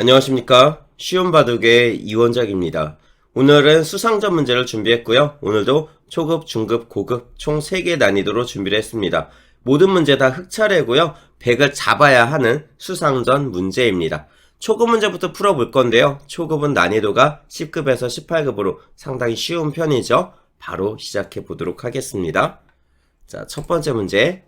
안녕하십니까. 쉬운 바둑의 이원작입니다. 오늘은 수상전 문제를 준비했고요. 오늘도 초급, 중급, 고급 총 3개 난이도로 준비를 했습니다. 모든 문제 다 흑차례고요. 100을 잡아야 하는 수상전 문제입니다. 초급 문제부터 풀어볼 건데요. 초급은 난이도가 10급에서 18급으로 상당히 쉬운 편이죠. 바로 시작해 보도록 하겠습니다. 자, 첫 번째 문제.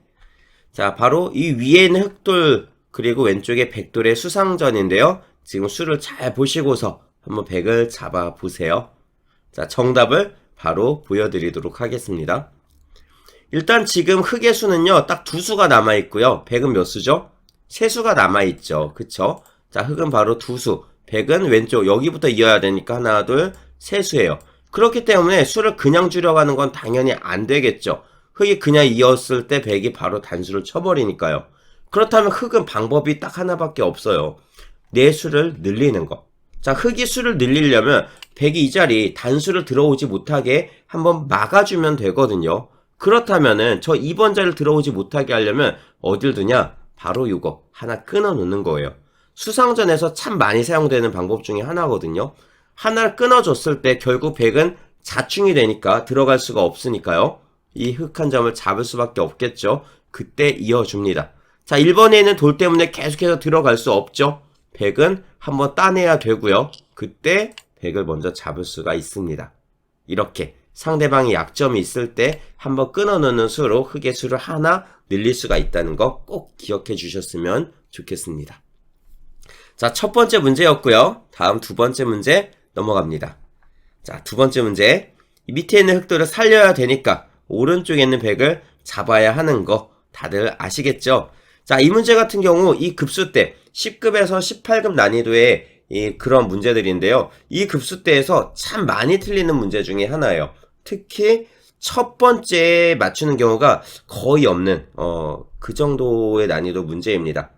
자, 바로 이 위에 있는 흑돌 그리고 왼쪽에 백돌의 수상전인데요. 지금 수를 잘 보시고서 한번 백을 잡아 보세요. 자, 정답을 바로 보여드리도록 하겠습니다. 일단 지금 흑의 수는요, 딱 두 수가 남아있고요. 백은 몇 수죠? 세 수가 남아있죠. 그쵸? 자, 흑은 바로 두 수. 백은 왼쪽, 여기부터 이어야 되니까 하나, 둘, 세 수예요. 그렇기 때문에 수를 그냥 줄여가는 건 당연히 안 되겠죠. 흑이 그냥 이었을 때 백이 바로 단수를 쳐버리니까요. 그렇다면 흑은 방법이 딱 하나밖에 없어요. 내 수를 늘리는 거. 자, 흑이 수를 늘리려면 백이 이 자리 단수를 들어오지 못하게 한번 막아주면 되거든요. 그렇다면은 저 2번 자리를 들어오지 못하게 하려면 어딜 두냐? 바로 이거 하나 끊어 놓는 거예요. 수상전에서 참 많이 사용되는 방법 중에 하나거든요. 하나를 끊어줬을 때 결국 백은 자충이 되니까 들어갈 수가 없으니까요. 이 흑 한 점을 잡을 수밖에 없겠죠. 그때 이어줍니다. 자, 1번에 있는 돌 때문에 계속해서 들어갈 수 없죠. 백은 한번 따내야 되고요. 그때 백을 먼저 잡을 수가 있습니다. 이렇게 상대방이 약점이 있을 때 한번 끊어놓는 수로 흑의 수를 하나 늘릴 수가 있다는 거 꼭 기억해 주셨으면 좋겠습니다. 자, 첫 번째 문제였고요. 다음 두 번째 문제 넘어갑니다. 자, 두 번째 문제. 이 밑에 있는 흑돌을 살려야 되니까 오른쪽에 있는 백을 잡아야 하는 거 다들 아시겠죠? 자, 이 문제 같은 경우 이 급수 때 10급에서 18급 난이도의 이 그런 문제들인데요. 이 급수 때에서 참 많이 틀리는 문제 중에 하나예요. 특히 첫 번째 맞추는 경우가 거의 없는 어, 그 정도의 난이도 문제입니다.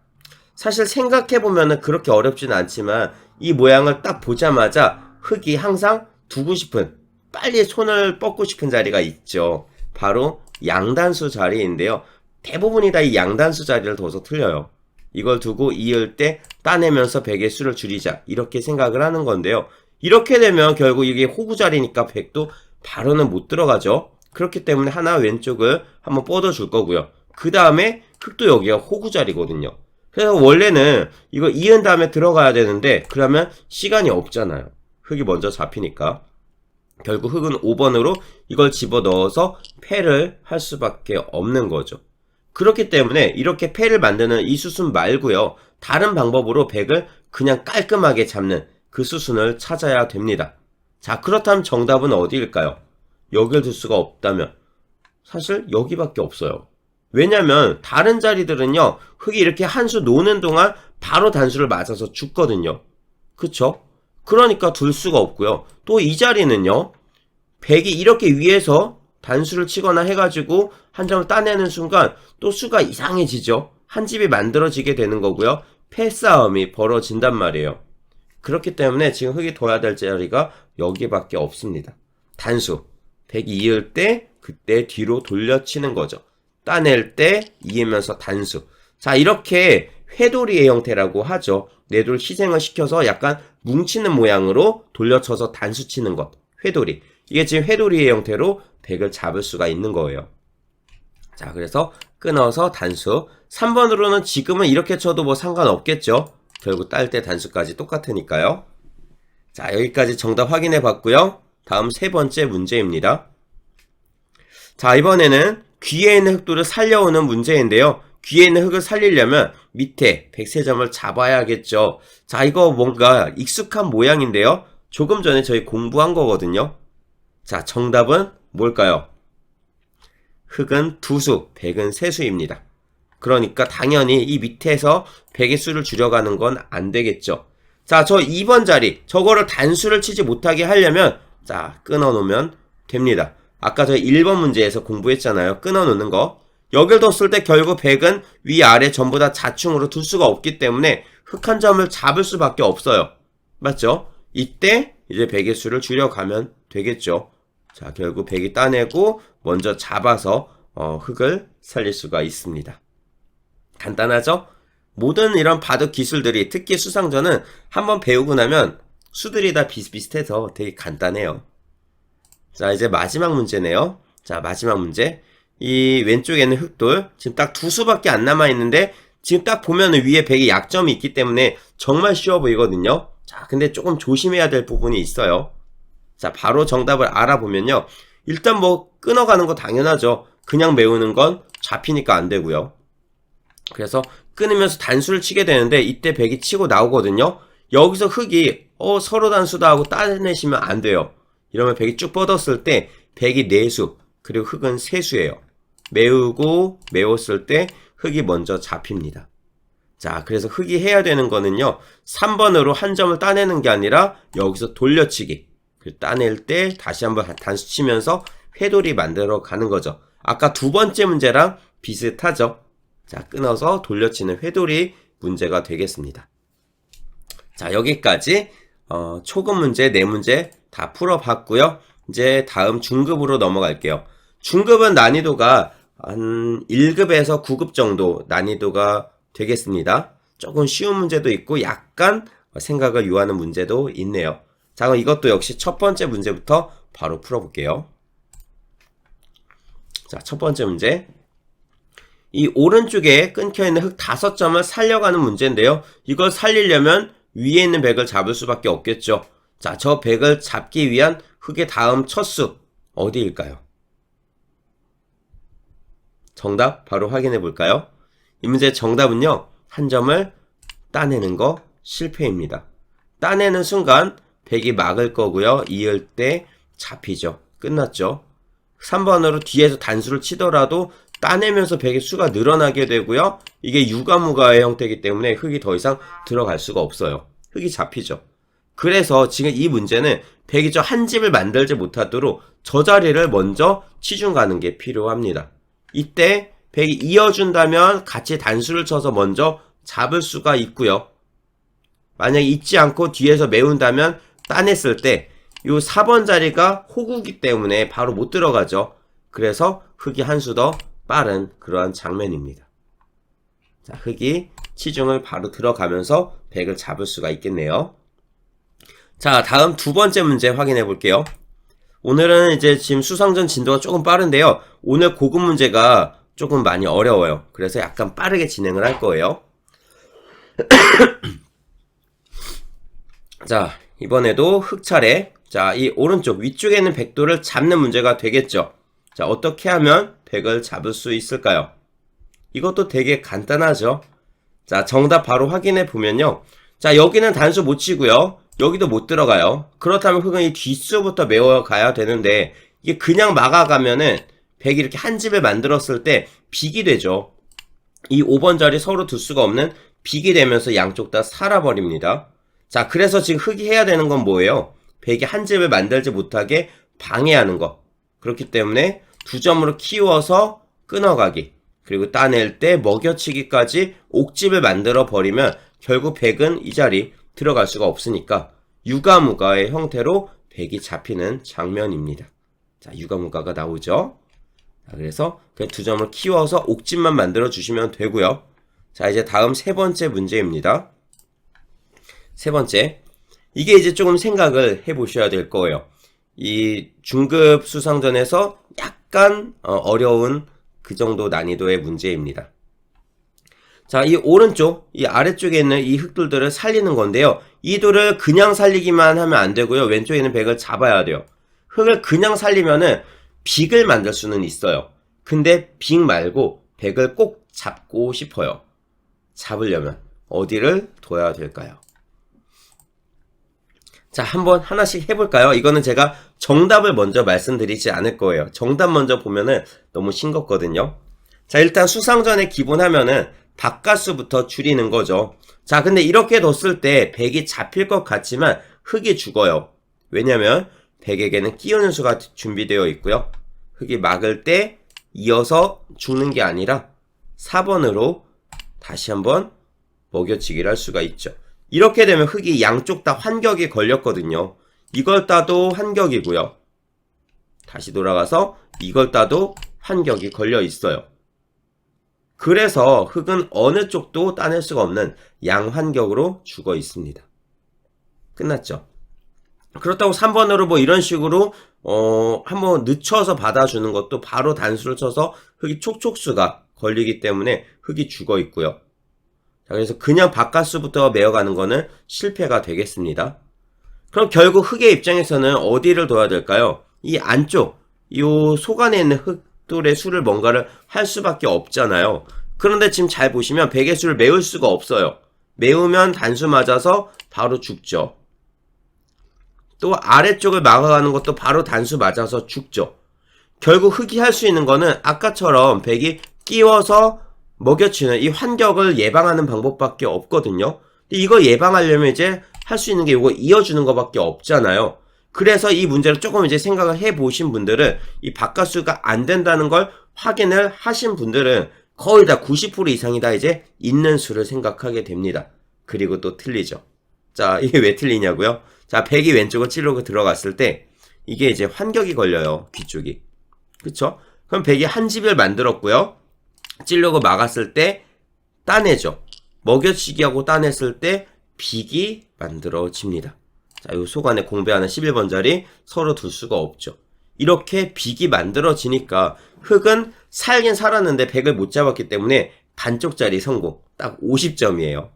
사실 생각해 보면 그렇게 어렵지는 않지만 이 모양을 딱 보자마자 흙이 항상 두고 싶은 빨리 손을 뻗고 싶은 자리가 있죠. 바로 양단수 자리인데요. 대부분이 다 이 양단수 자리를 둬서 틀려요. 이걸 두고 이을 때 따내면서 백의 수를 줄이자 이렇게 생각을 하는 건데요. 이렇게 되면 결국 이게 호구 자리니까 백도 바로는 못 들어가죠. 그렇기 때문에 하나 왼쪽을 한번 뻗어줄 거고요. 그 다음에 흙도 여기가 호구 자리거든요. 그래서 원래는 이거 이은 다음에 들어가야 되는데 그러면 시간이 없잖아요. 흙이 먼저 잡히니까. 결국 흙은 5번으로 이걸 집어넣어서 패를 할 수밖에 없는 거죠. 그렇기 때문에 이렇게 패를 만드는 이 수순 말고요. 다른 방법으로 백을 그냥 깔끔하게 잡는 그 수순을 찾아야 됩니다. 자, 그렇다면 정답은 어디일까요? 여길 둘 수가 없다면 사실 여기밖에 없어요. 왜냐면 다른 자리들은요. 흙이 이렇게 한 수 노는 동안 바로 단수를 맞아서 죽거든요. 그쵸? 그러니까 둘 수가 없고요. 또 이 자리는요. 백이 이렇게 위에서 단수를 치거나 해가지고 한 점을 따내는 순간 또 수가 이상해지죠. 한 집이 만들어지게 되는 거고요. 패싸움이 벌어진단 말이에요. 그렇기 때문에 지금 흙이 둬야 될 자리가 여기밖에 없습니다. 단수. 백이 이을 때 그때 뒤로 돌려치는 거죠. 따낼 때 이으면서 단수. 자, 이렇게 회돌이의 형태라고 하죠. 내돌 희생을 시켜서 약간 뭉치는 모양으로 돌려쳐서 단수 치는 것. 회돌이. 이게 지금 회돌이의 형태로 백을 잡을 수가 있는 거예요. 자, 그래서 끊어서 단수. 3번으로는 지금은 이렇게 쳐도 뭐 상관없겠죠. 결국 딸 때 단수까지 똑같으니까요. 자, 여기까지 정답 확인해 봤고요. 다음 세 번째 문제입니다. 자, 이번에는 귀에 있는 흑도를 살려오는 문제인데요. 귀에 있는 흑을 살리려면 밑에 백세점을 잡아야겠죠. 자, 이거 뭔가 익숙한 모양인데요. 조금 전에 저희 공부한 거거든요. 자, 정답은 뭘까요? 흑은 두 수, 백은 세 수입니다. 그러니까 당연히 이 밑에서 백의 수를 줄여가는 건 안 되겠죠. 자, 저 2번 자리, 저거를 단수를 치지 못하게 하려면, 자, 끊어놓으면 됩니다. 아까 저 1번 문제에서 공부했잖아요. 끊어놓는 거. 여길 뒀을 때 결국 백은 위아래 전부 다 자충으로 둘 수가 없기 때문에 흑 한 점을 잡을 수밖에 없어요. 맞죠? 이때 이제 백의 수를 줄여가면 되겠죠. 자, 결국 백이 따내고 먼저 잡아서 어, 흙을 살릴 수가 있습니다. 간단하죠? 모든 이런 바둑 기술들이 특히 수상전은 한번 배우고 나면 수들이 다 비슷비슷해서 되게 간단해요. 자, 이제 마지막 문제네요. 자, 마지막 문제. 이 왼쪽에는 흑돌. 지금 딱 두 수밖에 안 남아 있는데 지금 딱 보면은 위에 백이 약점이 있기 때문에 정말 쉬워 보이거든요. 자, 근데 조금 조심해야 될 부분이 있어요. 자, 바로 정답을 알아보면요. 일단 뭐 끊어가는 거 당연하죠. 그냥 메우는 건 잡히니까 안 되고요. 그래서 끊으면서 단수를 치게 되는데 이때 백이 치고 나오거든요. 여기서 흑이 어 서로 단수다 하고 따내시면 안 돼요. 이러면 백이 쭉 뻗었을 때 백이 네수 그리고 흑은 세수예요. 메우고 메웠을 때 흑이 먼저 잡힙니다. 자, 그래서 흑이 해야 되는 거는요. 3번으로 한 점을 따내는 게 아니라 여기서 돌려치기. 그 따낼 때 다시 한번 단수 치면서 회돌이 만들어 가는 거죠. 아까 두 번째 문제랑 비슷하죠. 자, 끊어서 돌려치는 회돌이 문제가 되겠습니다. 자, 여기까지 어, 초급 문제, 네 문제 다 풀어봤고요. 이제 다음 중급으로 넘어갈게요. 중급은 난이도가 한 1급에서 9급 정도 난이도가 되겠습니다. 조금 쉬운 문제도 있고 약간 생각을 요하는 문제도 있네요. 자, 그럼 이것도 역시 첫 번째 문제부터 바로 풀어볼게요. 자, 첫 번째 문제. 이 오른쪽에 끊겨 있는 흙 다섯 점을 살려가는 문제인데요. 이걸 살리려면 위에 있는 백을 잡을 수밖에 없겠죠. 자, 저 백을 잡기 위한 흙의 다음 첫 수, 어디일까요? 정답 바로 확인해 볼까요? 이 문제의 정답은요, 한 점을 따내는 거 실패입니다. 따내는 순간 백이 막을 거고요. 이을 때 잡히죠. 끝났죠. 3번으로 뒤에서 단수를 치더라도 따내면서 백의 수가 늘어나게 되고요. 이게 유가무가의 형태이기 때문에 흙이 더 이상 들어갈 수가 없어요. 흙이 잡히죠. 그래서 지금 이 문제는 백이 저 한 집을 만들지 못하도록 저 자리를 먼저 치중 가는 게 필요합니다. 이때 백이 이어준다면 같이 단수를 쳐서 먼저 잡을 수가 있고요. 만약에 잊지 않고 뒤에서 메운다면 따냈을 때요 4번 자리가 호구기 때문에 바로 못 들어가죠. 그래서 흙이 한 수 더 빠른 그러한 장면입니다. 자, 흙이 치중을 바로 들어가면서 백을 잡을 수가 있겠네요. 자, 다음 두 번째 문제 확인해 볼게요. 오늘은 이제 지금 수상전 진도가 조금 빠른데요. 오늘 고급 문제가 조금 많이 어려워요. 그래서 약간 빠르게 진행을 할 거예요. 자, 이번에도 흑 차례. 자, 이 오른쪽 위쪽에 있는 백도를 잡는 문제가 되겠죠. 자, 어떻게 하면 백을 잡을 수 있을까요? 이것도 되게 간단하죠. 자, 정답 바로 확인해 보면요. 자, 여기는 단수 못 치고요. 여기도 못 들어가요. 그렇다면 흑은 이 뒷수부터 메워 가야 되는데 이게 그냥 막아가면은 백이 이렇게 한 집을 만들었을 때 빅이 되죠. 이 5번 자리 서로 둘 수가 없는 빅이 되면서 양쪽 다 살아버립니다. 자, 그래서 지금 흑이 해야 되는 건 뭐예요? 백이 한 집을 만들지 못하게 방해하는 거. 그렇기 때문에 두 점으로 키워서 끊어가기. 그리고 따낼 때 먹여치기까지 옥집을 만들어 버리면 결국 백은 이 자리 들어갈 수가 없으니까 유가무가의 형태로 백이 잡히는 장면입니다. 자, 유가무가가 나오죠. 자, 그래서 그두 점을 키워서 옥집만 만들어 주시면 되고요. 자, 이제 다음 세 번째 문제입니다. 세 번째. 이게 이제 조금 생각을 해 보셔야 될 거예요. 이 중급 수상전에서 약간 어, 어려운 그 정도 난이도의 문제입니다. 자, 이 오른쪽, 이 아래쪽에 있는 이 흑돌들을 살리는 건데요. 이 돌을 그냥 살리기만 하면 안 되고요. 왼쪽에 있는 백을 잡아야 돼요. 흑을 그냥 살리면은 빅을 만들 수는 있어요. 근데 빅 말고 백을 꼭 잡고 싶어요. 잡으려면 어디를 둬야 될까요? 자, 한번 하나씩 해볼까요? 이거는 제가 정답을 먼저 말씀드리지 않을 거예요. 정답 먼저 보면은 너무 싱겁거든요. 자, 일단 수상전의 기본 하면은 바깥수부터 줄이는 거죠. 자, 근데 이렇게 뒀을 때 백이 잡힐 것 같지만 흑이 죽어요. 왜냐면 백에게는 끼우는 수가 준비되어 있고요. 흑이 막을 때 이어서 죽는 게 아니라 4번으로 다시 한번 먹여치기를 할 수가 있죠. 이렇게 되면 흑이 양쪽 다 환격이 걸렸거든요. 이걸 따도 환격이고요. 다시 돌아가서 이걸 따도 환격이 걸려 있어요. 그래서 흙은 어느 쪽도 따낼 수가 없는 양환격으로 죽어 있습니다. 끝났죠. 그렇다고 3번으로 뭐 이런 식으로 어 한번 늦춰서 받아주는 것도 바로 단수를 쳐서 흙이 촉촉수가 걸리기 때문에 흙이 죽어 있고요. 자, 그래서 그냥 바깥수부터 메어가는 거는 실패가 되겠습니다. 그럼 결국 흙의 입장에서는 어디를 둬야 될까요? 이 안쪽, 이 속 안에 있는 흙돌의 수를 뭔가를 할 수밖에 없잖아요. 그런데 지금 잘 보시면 베개 수를 메울 수가 없어요. 메우면 단수 맞아서 바로 죽죠. 또 아래쪽을 막아가는 것도 바로 단수 맞아서 죽죠. 결국 흙이 할 수 있는 거는 아까처럼 백이 끼워서 먹여치는 이 환격을 예방하는 방법밖에 없거든요. 이거 예방하려면 이제 할 수 있는 게 이거 이어주는 것밖에 없잖아요. 그래서 이 문제를 조금 이제 생각을 해 보신 분들은 이 바깥수가 안 된다는 걸 확인을 하신 분들은 거의 다 90% 이상이 다 이제 있는 수를 생각하게 됩니다. 그리고 또 틀리죠. 자, 이게 왜 틀리냐고요? 자, 백이 왼쪽을 찌르고 들어갔을 때 이게 이제 환격이 걸려요. 뒤쪽이. 그쵸? 그럼 백이 한 집을 만들었고요. 찌르고 막았을 때 따내죠. 먹여치기하고 따냈을 때 빅이 만들어집니다. 자, 요 속 안에 공배하는 11번 자리 서로 둘 수가 없죠. 이렇게 빅이 만들어지니까 흙은 살긴 살았는데 100을 못 잡았기 때문에 반쪽짜리 성공. 딱 50점이에요.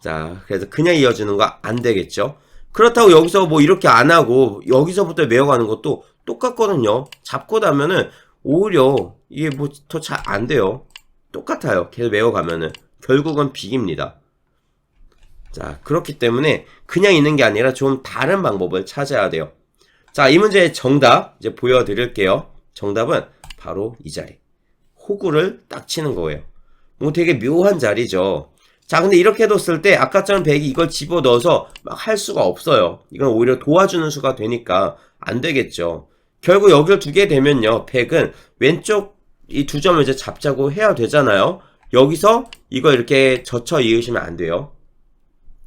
자, 그래서 그냥 이어주는 거 안 되겠죠. 그렇다고 여기서 뭐 이렇게 안 하고 여기서부터 메어가는 것도 똑같거든요. 잡고 나면은 오히려 이게 뭐 더 잘 안 돼요. 똑같아요. 계속 메어가면은 결국은 빅입니다. 자, 그렇기 때문에 그냥 있는 게 아니라 좀 다른 방법을 찾아야 돼요. 자, 이 문제의 정답 이제 보여드릴게요. 정답은 바로 이 자리. 호구를 딱 치는 거예요. 뭐 되게 묘한 자리죠. 자, 근데 이렇게 뒀을 때 아까처럼 백이 이걸 집어 넣어서 막 할 수가 없어요. 이건 오히려 도와주는 수가 되니까 안 되겠죠. 결국 여기를 두게 되면요. 백은 왼쪽 이 두 점을 이제 잡자고 해야 되잖아요. 여기서 이거 이렇게 젖혀 이으시면 안 돼요.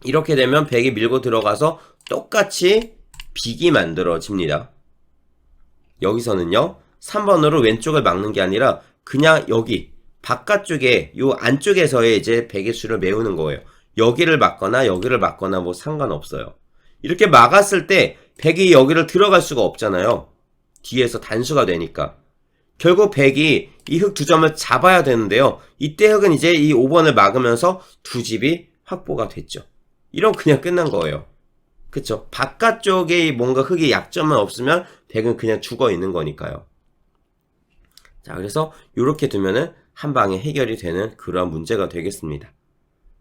이렇게 되면 백이 밀고 들어가서 똑같이 빅이 만들어집니다. 여기서는요. 3번으로 왼쪽을 막는 게 아니라 그냥 여기 바깥쪽에 요 안쪽에서의 이제 백의 수를 메우는 거예요. 여기를 막거나 여기를 막거나 뭐 상관없어요. 이렇게 막았을 때 백이 여기를 들어갈 수가 없잖아요. 뒤에서 단수가 되니까. 결국 백이 이 흙 두 점을 잡아야 되는데요. 이때 흙은 이제 이 5번을 막으면서 두 집이 확보가 됐죠. 이런 그냥 끝난 거예요. 그쵸? 바깥쪽에 뭔가 흙이 약점만 없으면 백은 그냥 죽어 있는 거니까요. 자, 그래서 이렇게 두면은 한 방에 해결이 되는 그러한 문제가 되겠습니다.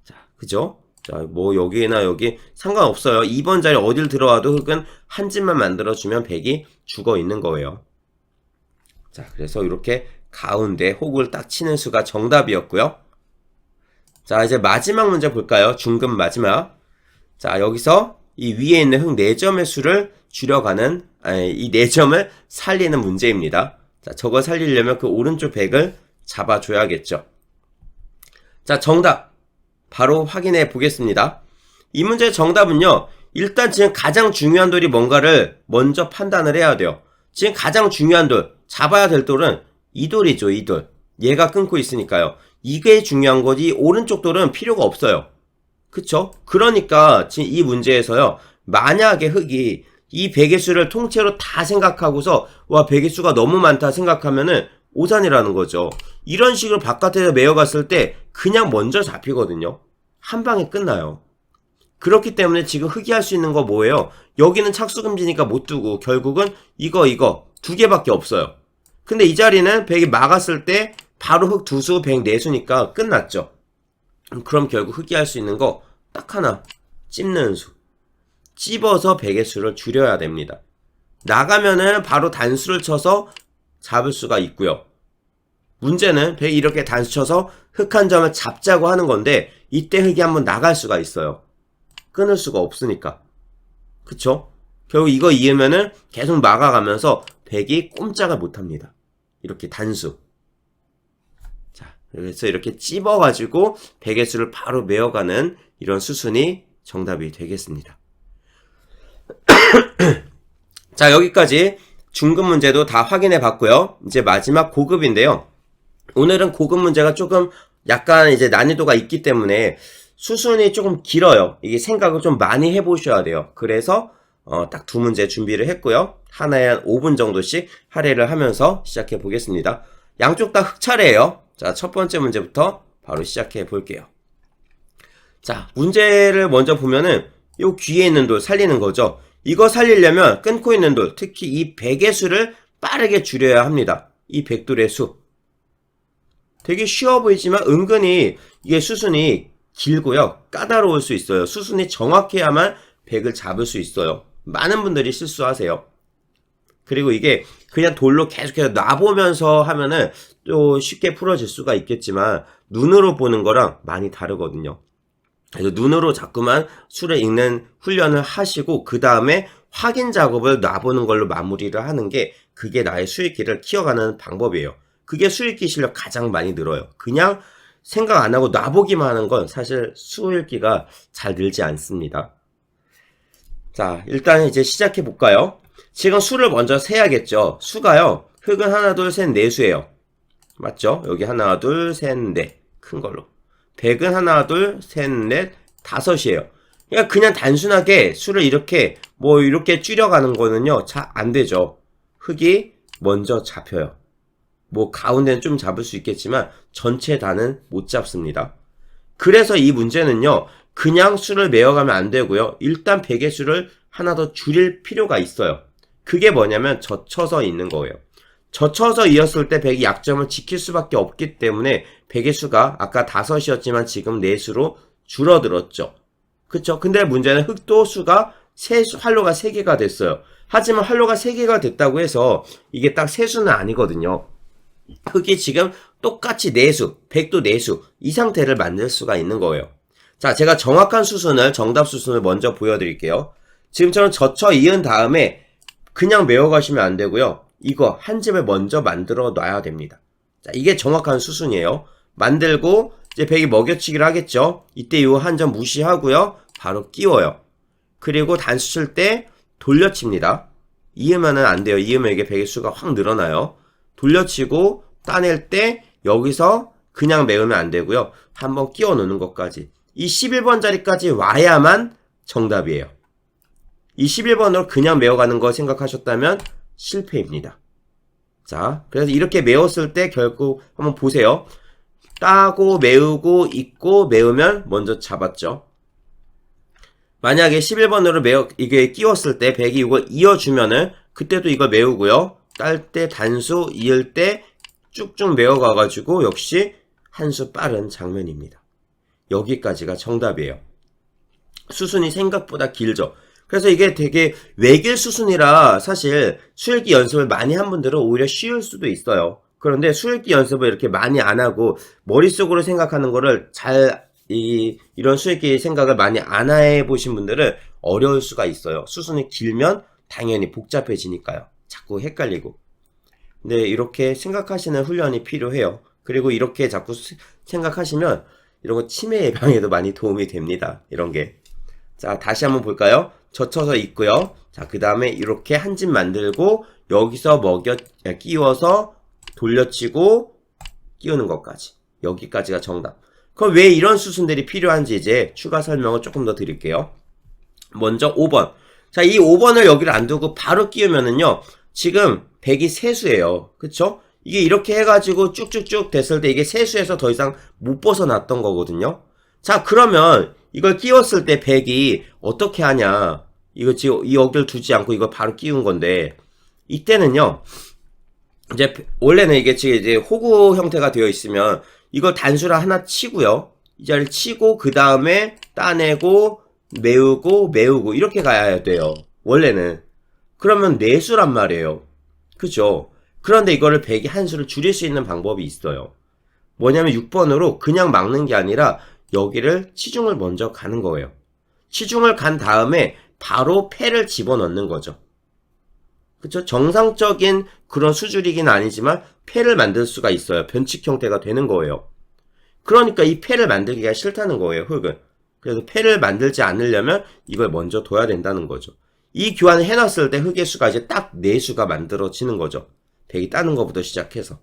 자, 그죠? 자, 뭐 여기나 여기 상관없어요. 2번 자리 어딜 들어와도 흙은 한 집만 만들어주면 백이 죽어 있는 거예요. 자, 그래서 이렇게 가운데 혹을 딱 치는 수가 정답이었고요. 자, 이제 마지막 문제 볼까요? 중급 마지막. 자, 여기서 이 위에 있는 흙 4점의 수를 줄여가는, 아니, 이 4점을 살리는 문제입니다. 자, 저거 살리려면 그 오른쪽 백을 잡아줘야겠죠. 자, 정답. 바로 확인해 보겠습니다. 이 문제의 정답은요, 일단 지금 가장 중요한 돌이 뭔가를 먼저 판단을 해야 돼요. 지금 가장 중요한 돌, 잡아야 될 돌은 이 돌이죠, 이 돌. 얘가 끊고 있으니까요. 이게 중요한 거지, 오른쪽 돌은 필요가 없어요. 그쵸? 그러니까 지금 이 문제에서요, 만약에 흙이 이 베개수를 통째로 다 생각하고서, 와, 베개수가 너무 많다 생각하면은 오산이라는 거죠. 이런 식으로 바깥에서 메어갔을 때 그냥 먼저 잡히거든요. 한 방에 끝나요. 그렇기 때문에 지금 흙이 할 수 있는 거 뭐예요? 여기는 착수금지니까 못 두고 결국은 이거 이거 두 개밖에 없어요. 근데 이 자리는 백이 막았을 때 바로 흙 두수, 백 네수니까 끝났죠. 그럼 결국 흙이 할 수 있는 거 딱 하나 찝는 수. 찝어서 백의 수를 줄여야 됩니다. 나가면은 바로 단수를 쳐서 잡을 수가 있고요. 문제는 백이 이렇게 단수 쳐서 흙 한 점을 잡자고 하는 건데 이때 흙이 한번 나갈 수가 있어요. 끊을 수가 없으니까. 그쵸? 결국 이거 이으면은 계속 막아가면서 백이 꼼짝을 못합니다. 이렇게 단수. 자, 그래서 이렇게 찝어가지고 백의 수를 바로 메어가는 이런 수순이 정답이 되겠습니다. 자, 여기까지 중급 문제도 다 확인해 봤고요. 이제 마지막 고급인데요. 오늘은 고급 문제가 조금 약간 이제 난이도가 있기 때문에 수순이 조금 길어요. 이게 생각을 좀 많이 해보셔야 돼요. 그래서 어, 딱 두 문제 준비를 했고요. 하나에 한 5분 정도씩 할애를 하면서 시작해 보겠습니다. 양쪽 다 흑차례예요. 자, 첫 번째 문제부터 바로 시작해 볼게요. 자, 문제를 먼저 보면은 요 귀에 있는 돌 살리는 거죠. 이거 살리려면 끊고 있는 돌, 특히 이 백의 수를 빠르게 줄여야 합니다. 이 백돌의 수. 되게 쉬워 보이지만 은근히 이게 수순이 길고요. 까다로울 수 있어요. 수순이 정확해야만 백을 잡을 수 있어요. 많은 분들이 실수하세요. 그리고 이게 그냥 돌로 계속해서 놔보면서 하면은 또 쉽게 풀어질 수가 있겠지만 눈으로 보는 거랑 많이 다르거든요. 그래서 눈으로 자꾸만 수를 읽는 훈련을 하시고 그 다음에 확인 작업을 놔보는 걸로 마무리를 하는 게 그게 나의 수익기를 키워가는 방법이에요. 그게 수익기 실력 가장 많이 늘어요. 그냥 생각 안 하고 놔보기만 하는 건 사실 수익기가 잘 늘지 않습니다. 자, 일단 이제 시작해 볼까요? 지금 수를 먼저 세야겠죠. 수가요. 흙은 하나, 둘, 셋, 네 수예요. 맞죠? 여기 하나, 둘, 셋, 넷. 큰 걸로. 백은 하나, 둘, 셋, 넷, 다섯이에요. 그러니까 그냥 단순하게 수를 이렇게 뭐 이렇게 줄여가는 거는요. 잘 안 되죠. 흙이 먼저 잡혀요. 뭐 가운데는 좀 잡을 수 있겠지만 전체 다는 못 잡습니다. 그래서 이 문제는요. 그냥 수를 메어가면 안 되고요. 일단 백의 수를 하나 더 줄일 필요가 있어요. 그게 뭐냐면 젖혀서 있는 거예요. 젖혀서 이었을 때 백이 약점을 지킬 수밖에 없기 때문에 백의 수가 아까 다섯이었지만 지금 네 수로 줄어들었죠. 그쵸? 근데 문제는 흑도 수가 세 수, 활로가 세 개가 됐어요. 하지만 활로가 세 개가 됐다고 해서 이게 딱 세 수는 아니거든요. 흑이 지금 똑같이 네수, 백도 네수 이 상태를 만들 수가 있는 거예요. 자, 제가 정확한 수순을 정답 수순을 먼저 보여드릴게요. 지금처럼 젖혀 이은 다음에 그냥 메워가시면 안 되고요. 이거 한 집을 먼저 만들어 놔야 됩니다. 자, 이게 정확한 수순이에요. 만들고 이제 백이 먹여치기를 하겠죠. 이때 이 한 점 무시하고요. 바로 끼워요. 그리고 단수 칠 때 돌려칩니다. 이으면은 안 돼요. 이으면 이게 백의 수가 확 늘어나요. 돌려치고 따낼 때 여기서 그냥 메우면 안 되고요. 한번 끼워 놓는 것까지. 이 11번 자리까지 와야만 정답이에요. 이 11번으로 그냥 메워가는 거 생각하셨다면 실패입니다. 자, 그래서 이렇게 메웠을 때 결국 한번 보세요. 따고 메우고 있고 메우면 먼저 잡았죠. 만약에 11번으로 메워 이게 끼웠을 때 100이 이거 이어주면은 그때도 이거 메우고요. 딸 때 단수 이을 때 쭉쭉 메워가 가지고 역시 한 수 빠른 장면입니다. 여기까지가 정답이에요. 수순이 생각보다 길죠. 그래서 이게 되게 외길 수순이라 사실 수일기 연습을 많이 한 분들은 오히려 쉬울 수도 있어요. 그런데 수일기 연습을 이렇게 많이 안 하고 머릿속으로 생각하는 거를 잘 이, 이런 수일기 생각을 많이 안 해 보신 분들은 어려울 수가 있어요. 수순이 길면 당연히 복잡해지니까요. 자꾸 헷갈리고. 근데 이렇게 생각하시는 훈련이 필요해요. 그리고 이렇게 자꾸 수- 생각하시면 이런 거 치매 예방에도 많이 도움이 됩니다. 이런 게. 자, 다시 한번 볼까요? 젖혀서 있고요. 자, 그 다음에 이렇게 한 집 만들고 여기서 먹여 아, 끼워서 돌려치고 끼우는 것까지. 여기까지가 정답. 그럼 왜 이런 수순들이 필요한지 이제 추가 설명을 조금 더 드릴게요. 먼저 5번. 자, 이 5번을 여기를 안 두고 바로 끼우면은요. 지금 100이 세수예요. 그쵸? 이게 이렇게 해가지고 쭉쭉쭉 됐을 때 이게 세수에서 더 이상 못 벗어났던 거거든요. 자, 그러면 이걸 끼웠을 때 100이 어떻게 하냐. 이거 지금 이 여기를 두지 않고 이걸 바로 끼운 건데, 이때는요, 이제 원래는 이게 지금 이제 호구 형태가 되어 있으면 이걸 단수를 하나 치고요. 이 자리를 치고 그 다음에 따내고 메우고 메우고 이렇게 가야 돼요. 원래는. 그러면 네수란 말이에요. 그죠? 그런데 이거를 100이 한 수를 줄일 수 있는 방법이 있어요. 뭐냐면 6번으로 그냥 막는 게 아니라 여기를 치중을 먼저 가는 거예요. 치중을 간 다음에 바로 패를 집어넣는 거죠. 그쵸? 정상적인 그런 수줄이긴 아니지만 패를 만들 수가 있어요. 변칙 형태가 되는 거예요. 그러니까 이 패를 만들기가 싫다는 거예요, 흙은. 그래서 패를 만들지 않으려면 이걸 먼저 둬야 된다는 거죠. 이 교환을 해놨을 때 흙의 수가 이제 딱 4수가 만들어지는 거죠. 100이 따는 것부터 시작해서.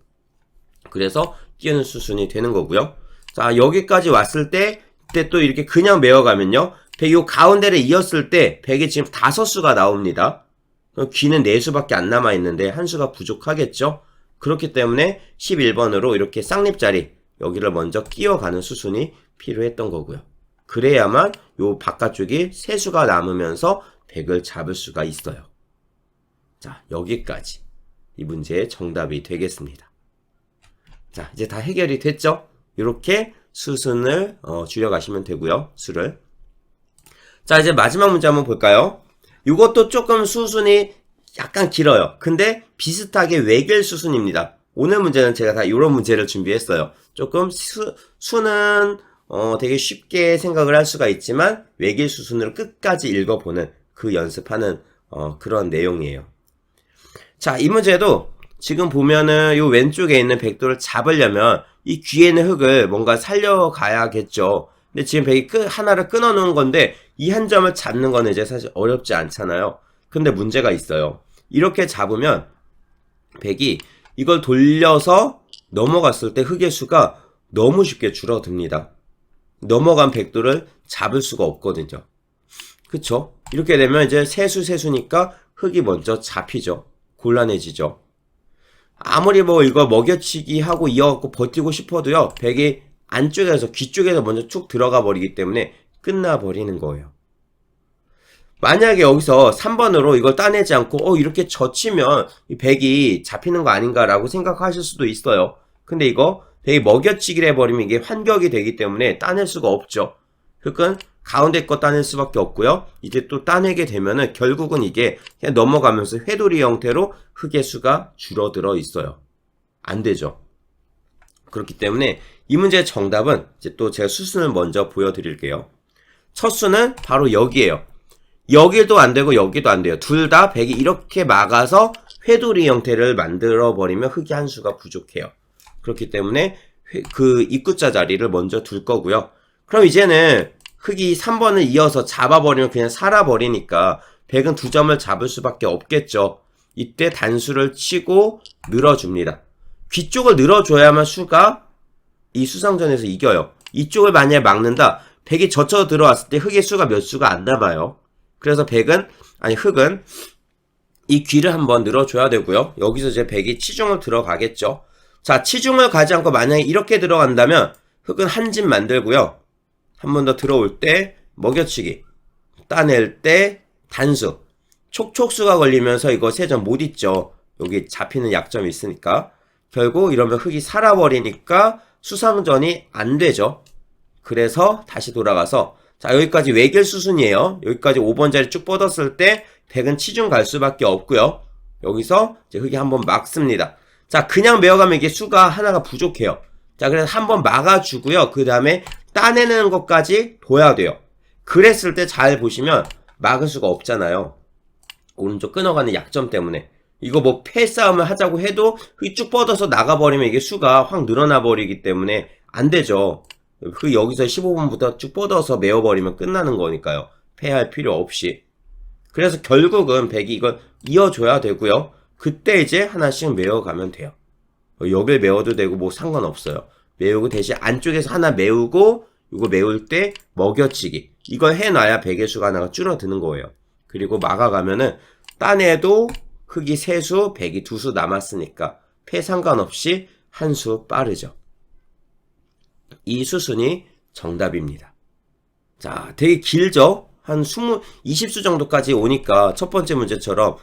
그래서 끼우는 수순이 되는 거고요. 자, 여기까지 왔을 때, 그때 또 이렇게 그냥 메어가면요. 100이 가운데를 이었을 때, 100이 지금 다섯 수가 나옵니다. 그럼 귀는 네 수밖에 안 남아있는데, 한 수가 부족하겠죠? 그렇기 때문에 11번으로 이렇게 쌍립자리, 여기를 먼저 끼워가는 수순이 필요했던 거고요. 그래야만 요 바깥쪽이 세 수가 남으면서 100을 잡을 수가 있어요. 자, 여기까지 이 문제의 정답이 되겠습니다. 자, 이제 다 해결이 됐죠? 이렇게 수순을 어, 줄여가시면 되고요. 수를. 자, 이제 마지막 문제 한번 볼까요? 이것도 조금 수순이 약간 길어요. 근데 비슷하게 외길 수순입니다. 오늘 문제는 제가 다 이런 문제를 준비했어요. 조금 수, 수는 어, 되게 쉽게 생각을 할 수가 있지만 외길 수순을 끝까지 읽어보는 그 연습하는 어, 그런 내용이에요. 자, 이 문제도 지금 보면은 요 왼쪽에 있는 백도를 잡으려면 이 귀에 있는 흙을 뭔가 살려가야겠죠. 근데 지금 백이 끄, 하나를 끊어 놓은 건데 이 한 점을 잡는 거는 이제 사실 어렵지 않잖아요. 근데 문제가 있어요. 이렇게 잡으면 백이 이걸 돌려서 넘어갔을 때 흙의 수가 너무 쉽게 줄어듭니다. 넘어간 백도를 잡을 수가 없거든요. 그쵸? 이렇게 되면 이제 세수 세수니까 흙이 먼저 잡히죠. 곤란해지죠. 아무리 뭐 이거 먹여치기 하고 이어갖고 버티고 싶어도요, 백이 안쪽에서, 귀 쪽에서 먼저 쭉 들어가 버리기 때문에 끝나버리는 거예요. 만약에 여기서 3번으로 이걸 따내지 않고, 어, 이렇게 젖히면 이 백이 잡히는 거 아닌가라고 생각하실 수도 있어요. 근데 이거 백이 먹여치기를 해버리면 이게 환격이 되기 때문에 따낼 수가 없죠. 흙은 가운데 거 따낼 수밖에 없고요. 이제 또 따내게 되면은 결국은 이게 넘어가면서 회돌이 형태로 흙의 수가 줄어들어 있어요. 안 되죠. 그렇기 때문에 이 문제의 정답은 이제 또 제가 수순을 먼저 보여드릴게요. 첫 수는 바로 여기에요. 여기도 안 되고 여기도 안 돼요. 둘다 백이 이렇게 막아서 회돌이 형태를 만들어 버리면 흙이 한 수가 부족해요. 그렇기 때문에 회- 그 입구자 자리를 먼저 둘 거고요. 그럼 이제는 흙이 3번을 이어서 잡아버리면 그냥 살아버리니까 100은 두 점을 잡을 수밖에 없겠죠. 이때 단수를 치고 늘어줍니다. 귀 쪽을 늘어줘야만 수가 이 수상전에서 이겨요. 이쪽을 만약에 막는다. 100이 젖혀 들어왔을 때 흙의 수가 몇 수가 안 남아요. 그래서 100은, 아니 흙은 이 귀를 한번 늘어줘야 되고요. 여기서 이제 100이 치중을 들어가겠죠. 자, 치중을 가지 않고 만약에 이렇게 들어간다면 흙은 한 집 만들고요. 한 번 더 들어올 때 먹여치기, 따낼 때 단수, 촉촉수가 걸리면서 이거 세 점 못 있죠. 여기 잡히는 약점이 있으니까. 결국 이러면 흙이 살아버리니까 수상전이 안 되죠. 그래서 다시 돌아가서 자 여기까지 외길 수순이에요. 여기까지 5번 자리 쭉 뻗었을 때 100은 치중 갈 수밖에 없고요. 여기서 이제 흙이 한번 막습니다. 자 그냥 메어가면 이게 수가 하나가 부족해요. 자 그래서 한번 막아주고요. 그 다음에 따내는 것까지 둬야 돼요. 그랬을 때 잘 보시면 막을 수가 없잖아요. 오른쪽 끊어가는 약점 때문에 이거 뭐 패싸움을 하자고 해도 쭉 뻗어서 나가버리면 이게 수가 확 늘어나 버리기 때문에 안 되죠. 그 여기서 15분부터 쭉 뻗어서 메어버리면 끝나는 거니까요. 패할 필요 없이. 그래서 결국은 100이 이걸 이어줘야 되고요. 그때 이제 하나씩 메어가면 돼요. 어, 여길 메워도 되고 뭐 상관없어요. 메우고 대신 안쪽에서 하나 메우고 이거 메울 때 먹여치기. 이걸 해놔야 100의 수가 하나가 줄어드는 거예요. 그리고 막아가면은 딴에도 흙이 세수 100이 두 수 남았으니까 패 상관없이 한 수 빠르죠. 이 수순이 정답입니다. 자, 되게 길죠? 한 20, 20수 정도까지 오니까 첫 번째 문제처럼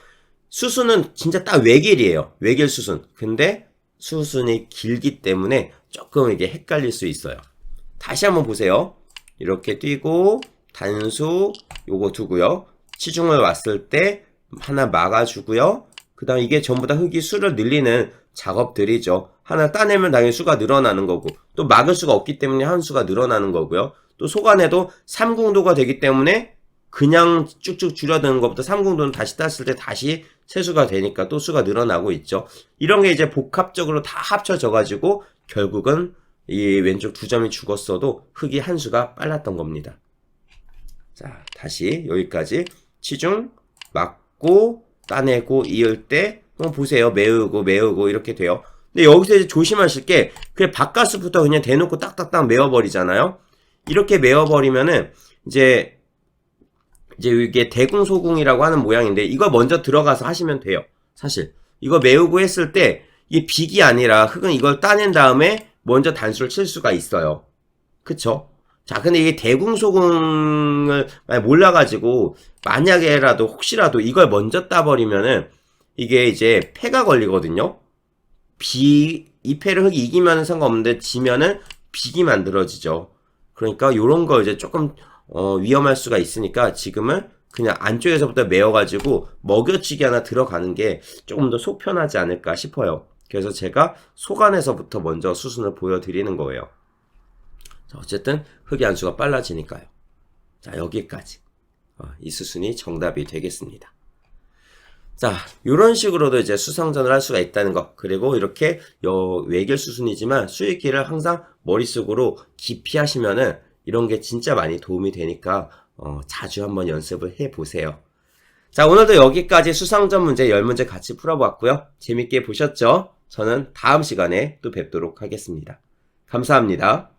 수순은 진짜 딱 외길이에요. 외길 수순. 근데 수순이 길기 때문에 조금 이게 헷갈릴 수 있어요. 다시 한번 보세요. 이렇게 뛰고 단수 요거 두고요. 치중을 왔을 때 하나 막아주고요. 그 다음 이게 전부 다 흙이 수를 늘리는 작업들이죠. 하나 따내면 당연히 수가 늘어나는 거고 또 막을 수가 없기 때문에 한 수가 늘어나는 거고요. 또 속안에도 3궁도가 되기 때문에 그냥 쭉쭉 줄어드는 것보다 3궁도는 다시 땄을 때 다시 세수가 되니까 또 수가 늘어나고 있죠. 이런 게 이제 복합적으로 다 합쳐져 가지고 결국은 이 왼쪽 두 점이 죽었어도 흙이 한 수가 빨랐던 겁니다. 자, 다시 여기까지 치중 막고 따내고 이을 때 한번 보세요. 메우고 메우고 이렇게 돼요. 근데 여기서 이제 조심하실 게 그냥 바깥수부터 그냥 대놓고 딱딱딱 메워버리잖아요. 이렇게 메워버리면은 이제 이제 이게 대궁 소궁이라고 하는 모양인데 이거 먼저 들어가서 하시면 돼요. 사실 이거 메우고 했을 때 이게 빅이 아니라 흙은 이걸 따낸 다음에 먼저 단수를 칠 수가 있어요. 그쵸? 자, 근데 이게 대궁소궁을 몰라가지고 만약에라도 혹시라도 이걸 먼저 따버리면은 이게 이제 패가 걸리거든요. 비, 이 패를 흙이 이기면은 상관없는데 지면은 빅이 만들어지죠. 그러니까 요런 거 이제 조금 어, 위험할 수가 있으니까 지금은 그냥 안쪽에서부터 메워가지고 먹여치기 하나 들어가는 게 조금 더 속 편하지 않을까 싶어요. 그래서 제가 속 안에서부터 먼저 수순을 보여드리는 거예요. 자, 어쨌든 흙의 안수가 빨라지니까요. 자, 여기까지. 어, 이 수순이 정답이 되겠습니다. 자, 이런 식으로도 이제 수상전을 할 수가 있다는 것. 그리고 이렇게 여, 외길 수순이지만 수익기를 항상 머릿속으로 깊이 하시면은 이런 게 진짜 많이 도움이 되니까 어, 자주 한번 연습을 해 보세요. 자, 오늘도 여기까지 수상전 문제 10문제 같이 풀어봤고요. 재밌게 보셨죠? 저는 다음 시간에 또 뵙도록 하겠습니다. 감사합니다.